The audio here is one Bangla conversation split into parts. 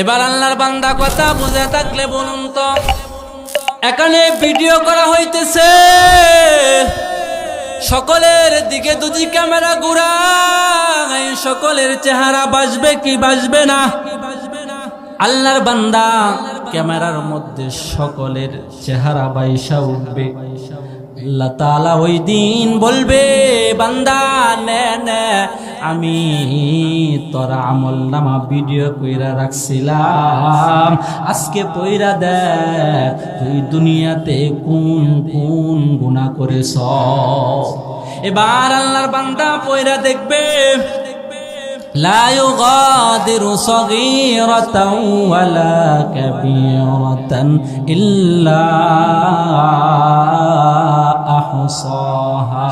এবার আল্লাহর বান্দা কথা বুঝে থাকলে বলুন তো, এখানে ভিডিও করা হইতেছে। সকলের দিকে দুটি ক্যামেরা ঘুরাই সকলের চেহারা বাসবে কি বাসবে না? আল্লাহর বান্দা ক্যামেরার মধ্যে সকলের চেহারা বাইসা উঠবে। আল্লাহ ওই দিন বলবে, বান্দা নে। আমি তোরা আমল নামা ভিডিও কইরা রাখছিলাম আজকে পইরা দে তুই দুনিয়াতে কোন কোন গুনাহ করেছ এবার আল্লাহর বান্দা পইরা দেখবে لا يغادر صغيرة ولا كبيرة إلا أحصاها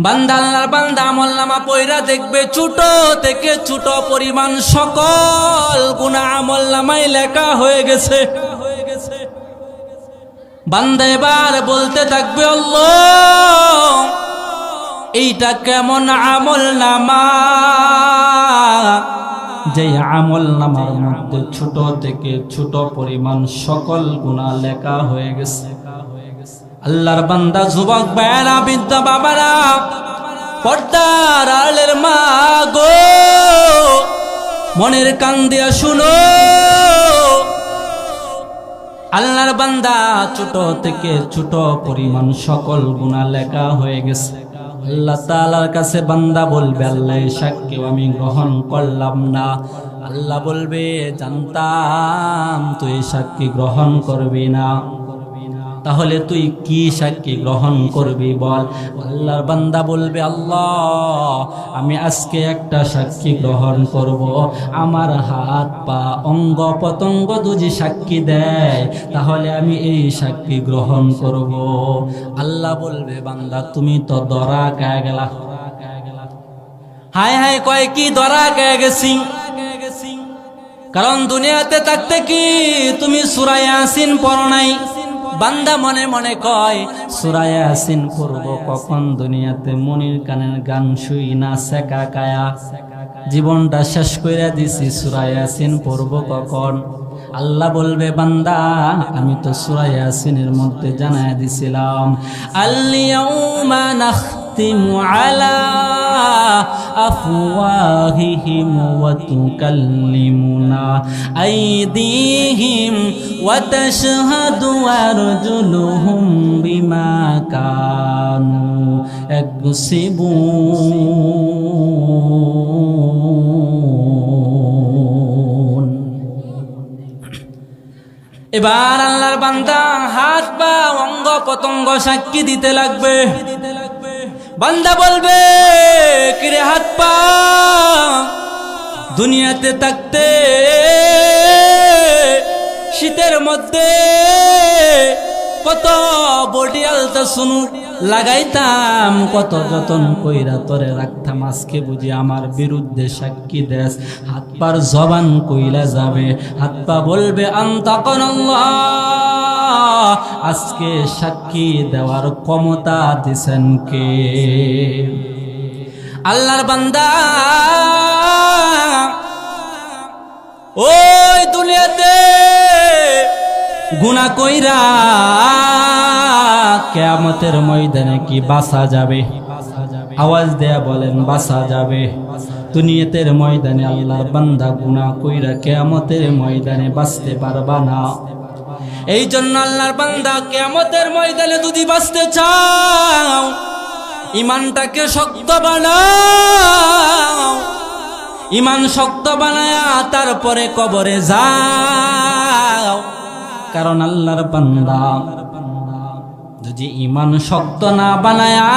বান্দা বান্দা আমল পয়রা দেখবে ছোট থেকে ছোট পরিমাণ সকল গুণা আমল লেখা হয়ে গেছে। বান্দা এবার বলতে থাকবে, আল্লাহ, এইটা কেমন আমল নামা? যে আমল নামার মধ্যে ছোট থেকে ছোট পরিমাণ সকল গুণা লেখা হয়ে গেছে। আল্লাহর বান্দা, যুবক বেড়া বিদ্যা বাবারা, পর্দার আলের মা গো, মনের কান দিয়া শুনো। আল্লাহর বান্দা, ছোট থেকে ছোট পরিমাণ সকল গুণা লেখা হয়ে গেছে। আল্লাহ তাআলার কাছে বান্দা বলবে, আল্লাহ এই সাক্ষ্য আমি গ্রহণ করলাম না। আল্লাহ বলবে, জানতাম তুই সাক্ষী গ্রহণ করবি না। তাহলে তুই কি সাক্ষী গ্রহণ করবি বল? আল্লাহর বান্দা বলবে, আল্লাহ, আমি আজকে একটা সাক্ষী গ্রহণ করব। আমার হাত, পা, অঙ্গ পতঙ্গ দুজি সাক্ষী দেয়। তাহলে আমি এই সাক্ষী গ্রহণ করব। আল্লাহ বলবে, বান্দা, তুমি তো দরা গায়ে গেলা। হায় হায়, কয় কি দরা গায়ে গেছি? কারণ দুনিয়াতে থাকতে কি তুমি সুরায় আসিন পড়ো নাই? বান্দা মনে মনে কয়, সুরায় সিন করব কখন দুনিয়াতে? মনির কানের গান শুই না সেকা কায়া। জীবনটা শেষ করে দিছি, সুরায় সিন পড়ব কখন? আল্লাহ বলবে, বান্দা, আমি তো সুরায় সিনের মধ্যে জানায় দিছিলাম আল্লিয়াউমা নাখতিমু আলা أفواههم وتكلمنا أيديهم وتشهد أرجلهم بما كانوا يكسبون এবার আল্লাহর বান্দা হাত বা অঙ্গ পতঙ্গ সাক্ষী দিতে লাগবে বান্দা বলবে, কিরে হাত পা, দুনিয়াতে থাকতে শীতের মধ্যে কত বডি আলতা শুনু লাগাইতাম, কত যতন কইরা তরে রাখতাম। আজকে বুঝি আমার বিরুদ্ধে সাক্ষী দেশ। হাত পার জবান কইলা যাবে। হাত পা বলবে আন্তকন আজকে সাক্ষী দেওয়ার ক্ষমতা দিছেন কে? আল্লাহর বান্দা। ওই দুনিয়াতে গুনা কইরা কেয়ামতের ময়দানে কি বাসা যাবে? আওয়াজ দেয়া বলেন, বাসা যাবে। দুনিয়াতের ময়দানে আল্লাহর বান্দা গুনা কইরা কেয়ামতের ময়দানে বাঁচতে পারবা না। এই জন্য আল্লাহর বান্দা কেয়ামতের ময়দানে যদি বাঁচতে চাও ইমানটাকে শক্ত বানাও। ইমান শক্ত বানায়া তারপরে কবরে যাও। কারণ আল্লাহর বান্দা যদি ইমান শক্ত না বানায়া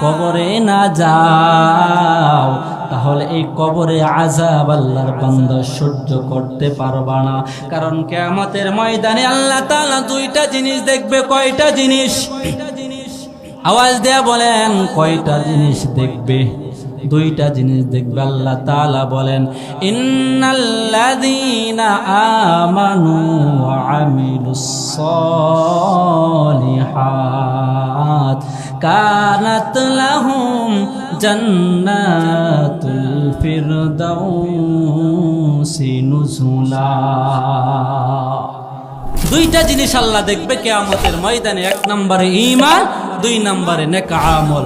কবরে না যাও তাহলে এই কবরে আজাব আল্লাহর বান্দা সহ্য করতে পারবা না। কারণ কেয়ামতের ময়দানে আল্লাহ তাআলা দুইটা জিনিস দেখবে, কয়টা জিনিস? আওয়াজ দেয়া বলেন, কয়টা জিনিস দেখবে? দুইটা জিনিস দেখবে, আল্লাহ তাআলা বলেন, ইন্নাল্লাযীনা আমানু ওয়া আমিলুস জান্নাতুল ফিরদাউসি নুজুলা। দুইটা জিনিস আল্লাহ দেখবে কেয়ামতের ময়দানে, এক নম্বরে ঈমান, দুই নম্বরে নেক আমল।